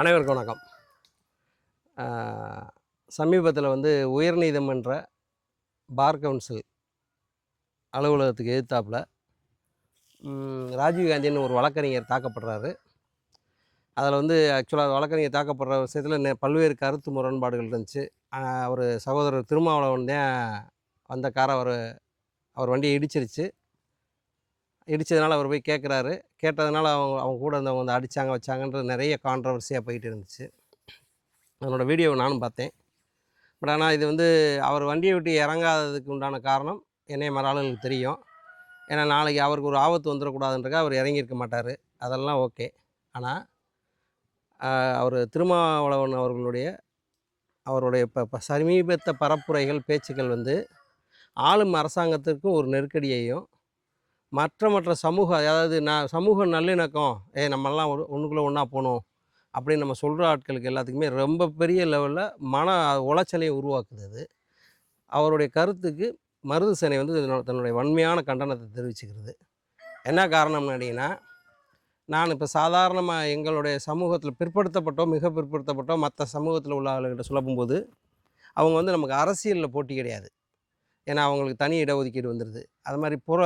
அனைவருக்கும் வணக்கம். சமீபத்தில் வந்து உயர்நீதிமன்ற பார் கவுன்சில் அலுவலகத்துக்கு எதிர்த்தாப்புல ராஜீவ்காந்தின்னு ஒரு வழக்கறிஞர் தாக்கப்படுறாரு. அதில் வந்து ஆக்சுவலாக வழக்கறிஞர் தாக்கப்படுற விஷயத்தில் பல்வேறு கருத்து முரண்பாடுகள் இருந்துச்சு. அவர் சகோதரர் திருமாவளவன் தான் வந்த காரை அவர் அவர் வண்டியை இடிச்சிருச்சு. இடித்ததுனால அவர் போய் கேட்குறாரு. கேட்டதுனால அவங்க அவங்க கூட இருந்தவங்க வந்து அடித்தாங்க வச்சாங்கன்றது நிறைய கான்ட்ரவர்சியாக போயிட்டு இருந்துச்சு. அதனோட வீடியோவை நானும் பார்த்தேன். பட் ஆனால் இது வந்து அவர் வண்டியை விட்டு இறங்காததுக்கு உண்டான காரணம் என்னைய மற ஆளுங்களுக்கு தெரியும். ஏன்னா நாளைக்கு அவருக்கு ஒரு ஆபத்து வந்துடக்கூடாதுன்றக்கா அவர் இறங்கியிருக்க மாட்டார். அதெல்லாம் ஓகே. ஆனால் அவர் திருமாவளவன் அவர்களுடைய அவருடைய இப்போ சமீபத்த பரப்புரைகள் பேச்சுக்கள் வந்து ஆளும் அரசாங்கத்திற்கும் ஒரு நெருக்கடியையும் மற்ற மற்ற சமூக அதாவது நான் சமூக நல்லிணக்கம் ஏ நம்மெல்லாம் ஒரு ஒன்றுக்குள்ளே ஒன்றா போகணும் அப்படின்னு நம்ம சொல்கிற ஆட்களுக்கு எல்லாத்துக்குமே ரொம்ப பெரிய லெவலில் மன உளைச்சலையும் உருவாக்குது அது. அவருடைய கருத்துக்கு மருது சேனை வந்து இதனோட- தன்னுடைய வன்மையான கண்டனத்தை தெரிவிச்சுக்கிறது. என்ன காரணம்னு கேட்டிங்கன்னா நான் இப்போ சாதாரணமாக எங்களுடைய சமூகத்தில் பிற்படுத்தப்பட்டோ மிக பிற்படுத்தப்பட்டோ மற்ற சமூகத்தில் உள்ள ஆளுகிட்ட சொல்லப்போகும்போது அவங்க வந்து நமக்கு அரசியலில் போட்டி கிடையாது. ஏன்னா அவங்களுக்கு தனி இடஒதுக்கீடு வந்துடுது அது மாதிரி புற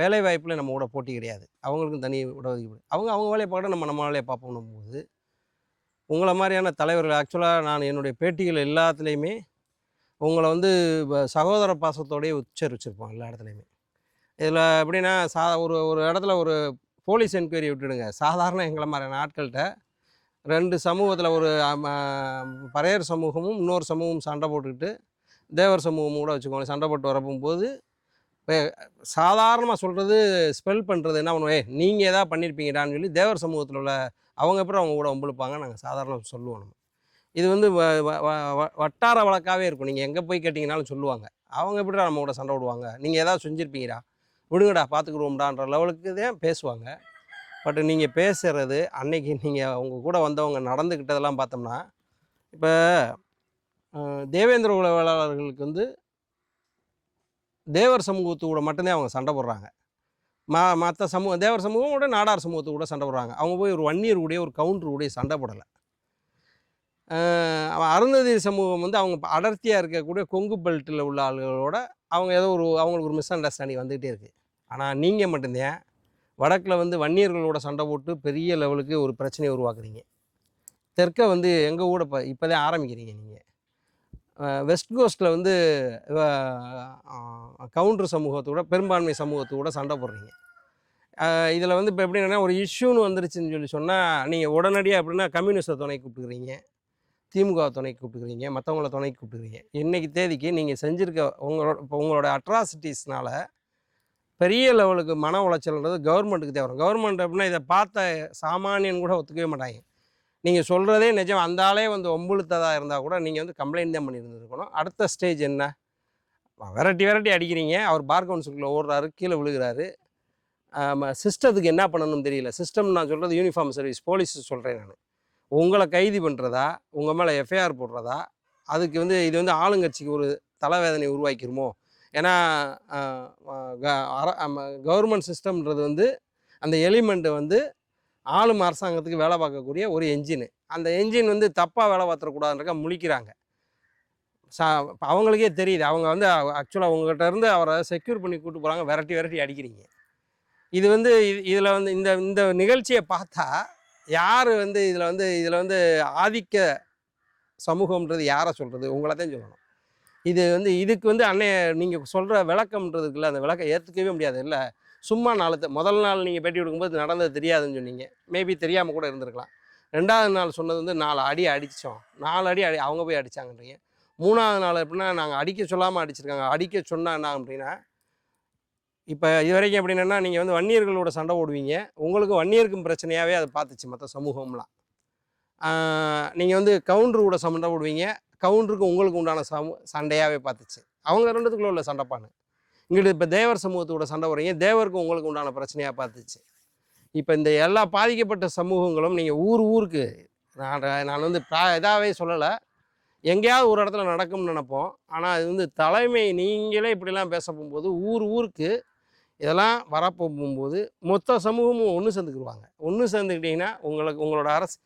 வேலை வாய்ப்பில் நம்ம கூட போட்டி கிடையாது. அவங்களுக்கும் தனி இடஒதுக்கீடு. அவங்க அவங்க வேலையை பார்க்க நம்ம நம்ம வேலையை பார்ப்போம் போது உங்களை மாதிரியான தலைவர்கள் ஆக்சுவலாக நான் என்னுடைய பேட்டிகள் எல்லாத்துலேயுமே உங்களை வந்து சகோதர பாசத்தோடைய உச்சரிச்சிருப்போம் எல்லா இடத்துலையுமே. இதில் எப்படின்னா சா ஒரு ஒரு இடத்துல ஒரு போலீஸ் என்கொயரி விட்டுடுங்க. சாதாரண எங்களை மாதிரியான ஆட்கள்கிட்ட ரெண்டு சமூகத்தில் ஒரு பறையர் சமூகமும் இன்னொரு சமூகமும் சண்டை போட்டுக்கிட்டு தேவர் சமூகம் கூட வச்சுக்கோங்க சண்டை போட்டு வரப்போகும்போது சாதாரணமாக சொல்கிறது ஸ்பெல் பண்ணுறது என்ன பண்ணுவோம்? நீங்கள் எதாவது பண்ணியிருப்பீங்கடான்னு சொல்லி தேவர் சமூகத்தில் உள்ள அவங்க எப்படி அவங்க கூட ஒம்பளுப்பாங்க நாங்கள் சாதாரண சொல்லுவோம் நம்ம. இது வந்து வ- வ- வ- வ- வட்டார வழக்காகவே இருக்கும். நீங்கள் எங்கே போய் கேட்டிங்கனாலும் சொல்லுவாங்க. அவங்க எப்படிடா நம்ம கூட சண்டை விடுவாங்க நீங்கள் ஏதாவது செஞ்சுருப்பீங்கடா. விடுங்கடா பார்த்துக்குருவோம்டான்ற லெவலுக்கு தான் பேசுவாங்க. பட் நீங்கள் பேசுகிறது அன்னைக்கு நீங்கள் அவங்க கூட வந்தவங்க நடந்துக்கிட்டதெல்லாம் பார்த்தோம்னா இப்போ தேவேந்திர உளவாளர்களுக்கு வந்து தேவர் சமூகத்து கூட மட்டும்தான் அவங்க சண்டை போடுறாங்க. மா மற்ற சமூக தேவர் சமூகம் கூட நாடார் சமூகத்து கூட சண்டை போடுறாங்க. அவங்க போய் ஒரு வன்னியர் கூடயே ஒரு கவுண்டர் கூடயே சண்டை போடலை. அவன் அருந்ததி சமூகம் வந்து அவங்க அடர்த்தியாக இருக்கக்கூடிய கொங்கு பெல்ட்டில் உள்ள ஆளுகளோட அவங்க ஏதோ ஒரு அவங்களுக்கு ஒரு மிஸ் அண்டர்ஸ்டாண்டிங் வந்துகிட்டே இருக்குது ஆனால் நீங்கள் மட்டும்தான் வடக்கில் வந்து வன்னியர்களோட சண்டை போட்டு பெரிய லெவலுக்கு ஒரு பிரச்சனையை உருவாக்குறீங்க. தெற்கை வந்து எங்கள் கூட இப்போ இப்போதான் ஆரம்பிக்கிறீங்க நீங்கள் வெஸ்ட் கோஸ்ட்டில் வந்து கவுண்டர் சமூகத்தோட பெரும்பான்மை சமூகத்தோட சண்டை போடுறீங்க. இதில் வந்து இப்போ எப்படின்னா ஒரு இஷ்யூன்னு வந்துருச்சுன்னு சொல்லி சொன்னால் நீங்கள் உடனடியாக எப்படின்னா கம்யூனிஸ்ட்டை துணை கூப்பிட்டுக்கிறீங்க. திமுக துணைக்கு கூப்பிட்டுக்கிறீங்க. மற்றவங்கள துணைக்கு கூப்பிட்டுக்கிறீங்க. இன்றைக்கி தேதிக்கு நீங்கள் செஞ்சுருக்க உங்களோட இப்போ உங்களோட அட்ராசிட்டிஸ்னால் பெரிய லெவலுக்கு மன உளைச்சல்ன்றது கவர்மெண்ட்டுக்கு தேவை கவர்மெண்ட் அப்படின்னா இதை பார்த்த சாமானியன் கூட ஒத்துக்கவே மாட்டாங்க. நீங்கள் சொல்கிறதே நிஜம். அந்த ஆளே வந்து ஒம்புழுத்ததாக இருந்தால் கூட நீங்கள் வந்து கம்ப்ளைண்ட் தான் பண்ணியிருந்துருக்கணும். அடுத்த ஸ்டேஜ் என்ன? வெரைட்டி வெரைட்டி அடிக்கிறீங்க. அவர் பார் கவுன்சிலுக்குள்ளே ஓடுறாரு கீழே விழுகிறாரு. சிஸ்டத்துக்கு என்ன பண்ணணும்னு தெரியல. சிஸ்டம் நான் சொல்கிறது யூனிஃபார்ம் சர்வீஸ் போலீஸ் சொல்கிறேன் நான். உங்களை கைது பண்ணுறதா உங்கள் மேலே எஃப்ஐஆர் போடுறதா? அதுக்கு வந்து இது வந்து ஆளுங்கட்சிக்கு ஒரு தலைவேதனை உருவாக்கிருமோ? ஏன்னா கவர்மெண்ட் சிஸ்டம்ன்றது வந்து அந்த எலிமெண்ட்டை வந்து ஆளும் அரசாங்கத்துக்கு வேலை பார்க்கக்கூடிய ஒரு என்ஜின் அந்த என்ஜின் வந்து தப்பாக வேலை பார்த்துடக்கூடாதுன்றக்க முழிக்கிறாங்க. சா அவங்களுக்கே தெரியுது. அவங்க வந்து ஆக்சுவலாக உங்கள்கிட்ட இருந்து அவரை செக்யூர் பண்ணி கூட்டு போகிறாங்க விரட்டி விரட்டி அடிக்கிறீங்க. இது வந்து இதில் வந்து இந்த இந்த நிகழ்ச்சியை பார்த்தா யார் வந்து இதில் வந்து இதில் வந்து ஆதிக்க சமூகம்ன்றது யாரை சொல்கிறது உங்களை தான் சொல்லணும். இது வந்து இதுக்கு வந்து அன்னைய நீங்கள் சொல்கிற விளக்கம்ன்றதுக்குள்ள அந்த விளக்கம் ஏற்றுக்கவே முடியாது. இல்லை சும்மா நாளத்து முதல் நாள் நீங்கள் பேட்டி கொடுக்கும்போது நடந்தது தெரியாதுன்னு சொன்னீங்க. மேபி தெரியாமல் கூட இருந்திருக்கலாம். ரெண்டாவது நாள் சொன்னது வந்து நாலு அடி அடித்தோம் நாலு அடி அடி அவங்க போய் அடித்தாங்கன்றீங்க மூணாவது நாள் எப்படின்னா நாங்கள் அடிக்க சொல்லாமல் அடிச்சிருக்காங்க. அடிக்க சொன்னா என்ன அப்படின்னா இப்போ இது வரைக்கும் எப்படின்னா நீங்கள் வந்து வன்னியர்களோட சண்டை போடுவீங்க. உங்களுக்கு வன்னியருக்கும் பிரச்சனையாகவே அதை பார்த்துச்சு மற்ற சமூகம்லாம். நீங்கள் வந்து கவுண்டரு கூட சண்டை ஓடுவீங்க கவுண்டருக்கு உங்களுக்கு உண்டான சமூ சண்டையாகவே பார்த்துச்சு. அவங்க ரெண்டுத்துக்குள்ள உள்ள சண்டைப்பானு. இங்கிட்டு இப்போ தேவர் சமூகத்தோட சண்டை போடுறீங்க தேவருக்கு உங்களுக்கு உண்டான பிரச்சனையாக பார்த்துச்சு. இப்போ இந்த எல்லா பாதிக்கப்பட்ட சமூகங்களும் நீங்கள் ஊர் ஊருக்கு நான் நான் வந்து ப்ரா இதாகவே சொல்லலை. எங்கேயாவது ஒரு இடத்துல நடக்கும்னு நினைப்போம். ஆனால் அது வந்து தலைமை நீங்களே இப்படிலாம் பேச போகும்போது ஊர் ஊருக்கு இதெல்லாம் வரப்போ போகும்போது மொத்த சமூகமும் ஒன்று சேர்ந்துக்கிடுவாங்க ஒன்று சேர்ந்துக்கிட்டிங்கன்னா உங்களுக்கு உங்களோட அரசு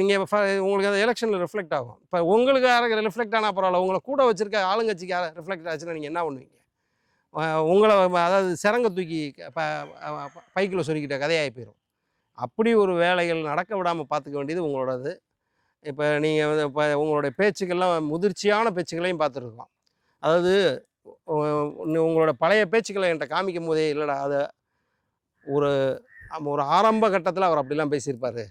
நீங்கள் உங்களுக்கு அந்த எலெக்ஷனில் ரிஃப்ளெக்ட் ஆகும். இப்போ உங்களுக்கு யாருக்கு ரிஃப்ளெக்ட் ஆனால் பரவாயில்ல உங்களை கூட வச்சிருக்க ஆளுங்கட்சிக்கு ரிஃப்ளெக்ட் ஆச்சுன்னா நீங்கள் என்ன பண்ணுவீங்க? உங்களை அதாவது சிறங்க தூக்கி ப பைக்கில் சொருக்கிட்ட கதையாகி போயிடும் அப்படி ஒரு வேலைகள் நடக்க விடாமல் பார்த்துக்க வேண்டியது உங்களோடது. இப்போ நீங்கள் வந்து இப்போ உங்களுடைய பேச்சுக்கள்லாம் முதிர்ச்சியான பேச்சுக்களையும் பார்த்துருக்கலாம். அதாவது உங்களோட பழைய பேச்சுக்களை என்கிட்ட காமிக்கும் போதே இல்லைடா அதை ஒரு ஒரு ஆரம்ப கட்டத்தில் அவர் அப்படிலாம் பேசியிருப்பார்.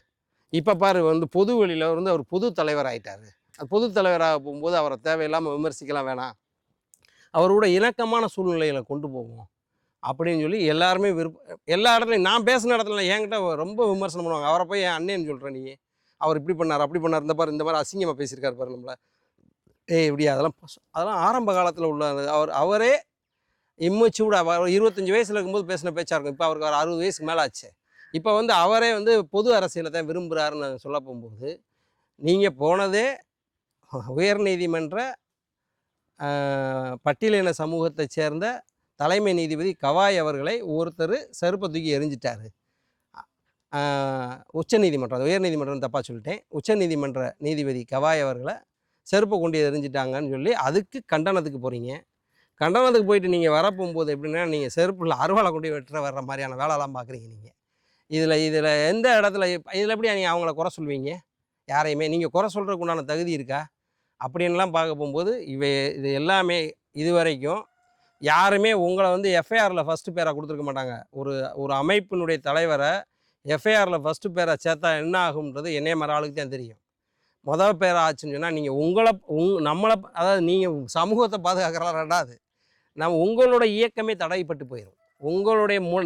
இப்போ பாரு வந்து பொது வெளியில் வந்து அவர் பொது தலைவர் ஆகிட்டார் அது பொது தலைவராக போகும்போது அவரை தேவையில்லாமல் விமர்சிக்கலாம் வேணாம். அவரோட இணக்கமான சூழ்நிலைகளை கொண்டு போவோம். அப்படின்னு சொல்லி எல்லாருமே விருப்ப எல்லா இடத்துலையும் நான் பேசின இடத்துல என்கிட்ட ரொம்ப விமர்சனம் பண்ணுவாங்க. அவரை போய் என் அண்ணேன்னு சொல்கிறேன் நீ அவர் இப்படி பண்ணார் அப்படி பண்ணார் இந்த பாரு இந்த மாதிரி அசிங்கமாக பேசியிருக்காரு பாரு நம்மளை. ஏய் இப்படி அதெல்லாம் அதெல்லாம் ஆரம்ப காலத்தில் உள்ள அவர் அவரே இம்மெச்சூர்டு அவர் இருபத்தஞ்சி வயசில் இருக்கும்போது பேசின பேச்சாக இருக்கும். இப்போ அவருக்கு ஒரு அறுபது வயசுக்கு மேலே ஆச்சு. இப்போ வந்து அவரே வந்து பொது அரசியலை தான் விரும்புகிறாருன்னு சொல்ல போகும்போது நீங்கள் போனதே உயர்நீதிமன்ற பட்டியலின சமூகத்தைச் சேர்ந்த தலைமை நீதிபதி கவாய் அவர்களை ஒருத்தர் செருப்பை தூக்கி எரிஞ்சிட்டாரு உச்சநீதிமன்றம் உயர்நீதிமன்றம் அது தப்பாக சொல்லிட்டேன். உச்சநீதிமன்ற நீதிபதி கவாய் அவர்களை செருப்பை கொண்டு எரிஞ்சிட்டாங்கன்னு சொல்லி அதுக்கு கண்டனத்துக்கு போகிறீங்க கண்டனத்துக்கு போயிட்டு நீங்கள் வரப்போகும்போது எப்படின்னா நீங்கள் செருப்பில் அருவாளை கொண்டு வெட்டுற வர்ற மாதிரியான வேலைலாம் பார்க்குறீங்க நீங்கள் இதில் இதில் எந்த இடத்துல இதில் எப்படி நீங்கள் அவங்கள குறை சொல்வீங்க? யாரையுமே நீங்கள் குறை சொல்கிறதுக்கு உண்டான தகுதி இருக்கா? அப்படின்லாம் பார்க்க போகும்போது இவை இது எல்லாமே இது வரைக்கும் யாருமே உங்களை வந்து எஃப்ஐஆரில் ஃபஸ்ட்டு பேராக கொடுத்துருக்க மாட்டாங்க. ஒரு ஒரு அமைப்பினுடைய தலைவரை எஃப்ஐஆரில் ஃபஸ்ட்டு பேரை சேர்த்தா என்ன ஆகும்ன்றது என்னைய மாதிரி ஆளுக்கு தான் தெரியும். மொதல் பேர் ஆச்சுன்னு சொன்னால் நீங்கள் உங்களை உங் நம்மளை அதாவது நீங்கள் சமூகத்தை பாதுகாக்கிறலாம் ரெண்டாவது நம்ம உங்களோட இயக்கமே தடைப்பட்டு போயிடும் உங்களுடைய மு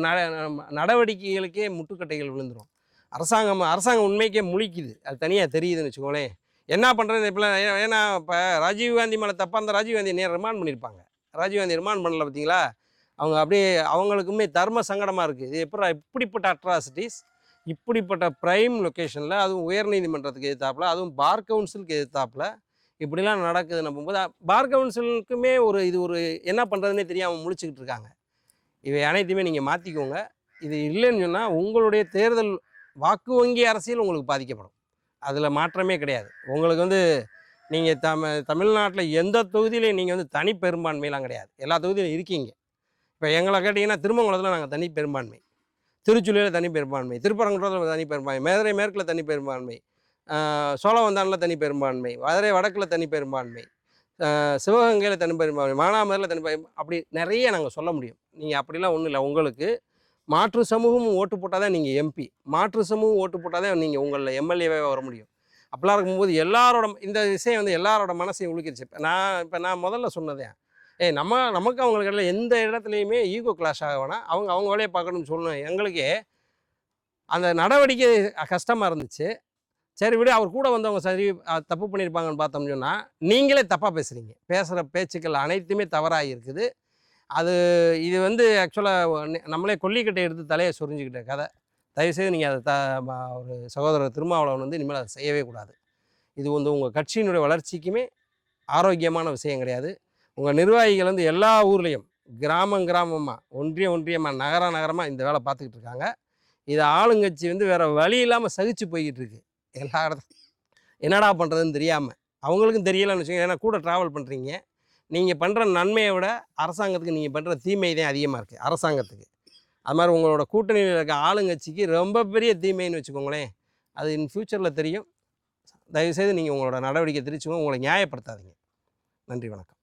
நடவடிக்கைகளுக்கே முட்டுக்கட்டைகள் விழுந்துடும் அரசாங்கம் அரசாங்கம் உண்மைக்கே முழிக்குது. அது தனியாக தெரியுதுன்னு வச்சுக்கோங்களேன். என்ன பண்ணுறது இப்போ ஏன்னா இப்போ ராஜீவ்காந்தி மேலே தப்பாக இருந்தால் ராஜீவ்காந்தி நேரம் ரிமாண்ட் பண்ணியிருப்பாங்க ராஜீவ்காந்தி ரிமாண்ட் பண்ணல பார்த்தீங்களா அவங்க அப்படியே அவங்களுக்குமே தர்ம சங்கடமாக இருக்குது இது எப்படி இப்படிப்பட்ட அட்ராசிட்டிஸ் இப்படிப்பட்ட ப்ரைம் லொக்கேஷனில் அதுவும் உயர்நீதிமன்றத்துக்கு எதிர்த்தாப்பில் அதுவும் பார் கவுன்சிலுக்கு எதிர்த்தாப்பில் இப்படிலாம் நடக்குதுன்னு போகும்போது பார் கவுன்சிலுக்குமே ஒரு இது ஒரு என்ன பண்ணுறதுனே தெரியாமல் முழிச்சுக்கிட்டு இருக்காங்க. இவை அனைத்தையுமே நீங்கள் மாற்றிக்கோங்க இது இல்லைன்னு சொன்னால் உங்களுடைய தேர்தல் வாக்கு வங்கி அரசியல் உங்களுக்கு பாதிக்கப்படும். அதில் மாற்றமே கிடையாது. உங்களுக்கு வந்து நீங்கள் தமி தமிழ்நாட்டில் எந்த தொகுதியிலையும் நீங்கள் வந்து தனி பெரும்பான்மையெல்லாம் கிடையாது. எல்லா தொகுதியிலும் இருக்கீங்க. இப்போ எங்களை கேட்டிங்கன்னா திருமங்கலத்தில் நாங்கள் தனி பெரும்பான்மை. திருச்சுழியில் தனி பெரும்பான்மை. திருப்பரங்குன்றத்தில் தனி பெரும்பான்மை. மதுரை மேற்கில் தனி பெரும்பான்மை. சோழவந்தானில் தனி பெரும்பான்மை. மதுரை வடக்கில் தனி பெரும்பான்மை. சிவகங்கையில் தனி பெரும்பான்மை. மானாமதுரில் தனி பெரும் அப்படி நிறைய நாங்கள் சொல்ல முடியும். நீங்கள் அப்படிலாம் ஒன்றும் இல்லை. உங்களுக்கு மாற்று சமூகமும் ஓட்டு போட்டால் தான் நீங்கள் எம்பி மாற்று சமூகம் ஓட்டு போட்டால் தான் நீங்கள் உங்களில் எம்எல்ஏவே வர முடியும். அப்படிலாம் இருக்கும்போது எல்லாரோட இந்த விஷயம் வந்து எல்லாரோட மனசையும் உழுக்கிடுச்சு இப்போ நான் இப்போ நான் முதல்ல சொன்னதே. ஏய் நம்ம நமக்கு அவங்களுக்கு இடையில எந்த இடத்துலையுமே ஈகோ கிளாஷ் ஆக வேணாம். அவங்க அவங்க வேலையை பார்க்கணும்னு சொல்லணும் எங்களுக்கே அந்த நடவடிக்கை கஷ்டமாக இருந்துச்சு. சரி விடு அவர் கூட வந்தவங்க சரி தப்பு பண்ணியிருப்பாங்கன்னு பார்த்தோம்னு சொன்னால் நீங்களே தப்பாக பேசுகிறீங்க பேசுகிற பேச்சுக்கள் அனைத்துமே தவறாக இருக்குது. அது இது வந்து ஆக்சுவலாக நம்மளே கொல்லிக்கட்டை எடுத்து தலையை சொரிஞ்சுக்கிட்ட கதை. தயவுசெய்து நீங்கள் அதை த ஒரு சகோதரர் திருமாவளவன் வந்து இனிமேல் அதை செய்யவே கூடாது. இது வந்து உங்கள் கட்சியினுடைய வளர்ச்சிக்குமே ஆரோக்கியமான விஷயம் கிடையாது. உங்கள் நிர்வாகிகள் வந்து எல்லா ஊர்லேயும் கிராமம் கிராமமாக ஒன்றியம் ஒன்றியமாக நகர நகரமாக இந்த வேலை பார்த்துக்கிட்டு இருக்காங்க. இதை ஆளுங்கட்சி வந்து வேறு வழி இல்லாமல் சகிச்சு போய்கிட்டு இருக்கு. எல்லா இடத்துல என்னடா பண்ணுறதுன்னு தெரியாமல் அவங்களுக்கும் தெரியலன்னு வச்சுக்கோங்க. ஏன்னா கூட ட்ராவல் பண்ணுறீங்க நீங்கள் பண்ணுற நன்மையை விட அரசாங்கத்துக்கு நீங்கள் பண்ணுற தீமை தான் அதிகமாக இருக்குது அரசாங்கத்துக்கு. அது மாதிரி உங்களோட கூட்டணியில் இருக்க ஆளுங்கட்சிக்கு ரொம்ப பெரிய தீமைன்னு வச்சுக்கோங்களேன். அது இன் ஃப்யூச்சரில் தெரியும். தயவுசெய்து நீங்கள் உங்களோட நடவடிக்கை தெரிவிச்சுக்கோங்க. உங்களை நியாயப்படுத்தாதீங்க. நன்றி வணக்கம்.